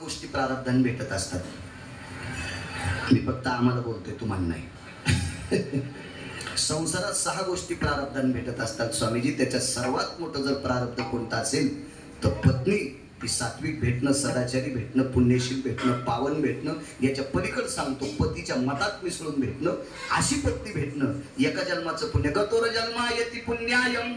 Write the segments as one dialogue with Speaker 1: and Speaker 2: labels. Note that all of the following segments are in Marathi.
Speaker 1: गोष्टी प्रारब्धाने भेटत असतात. मी फक्त आम्हाला बोलतोय तुम्हाला नाही. संसारात सहा गोष्टी प्रारब्धाने भेटत असतात स्वामीजी. त्याच्यात सर्वात मोठं जर प्रारब्ध कोणतं असेल तर पत्नी ती सात्विक भेटणं सदाचारी भेटणं पुण्यशील भेटणं पावन भेटणं याच्या पलीकडे सांगतो पतीच्या मतात मिसळून भेटणं अशी पत्नी भेटणं. एका जन्माचं पुण्य गतोर जन्मा यती पुण्यायम.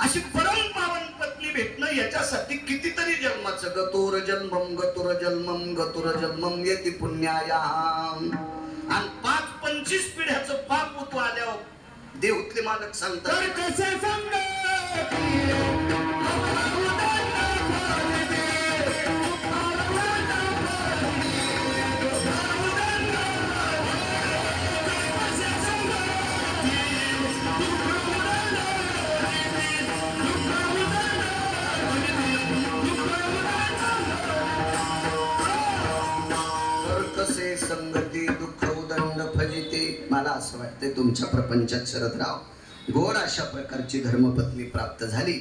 Speaker 1: अशी परम पावन पत्नी भेटणं याच्यासाठी कितीतरी जन्माचं गतोर जन्मम गतुर जन्मम गतुर जन्मम येते पुण्यायाम. आणि पाच पंचवीस पिढ्याचं पाप उतू आल्यावर देवतले मालक सांगतात. तर उदंड ते मला असं वाटतंय तुमच्या प्रपंचात शरदराव गोड अशा प्रकारची धर्मपत्नी प्राप्त झाली.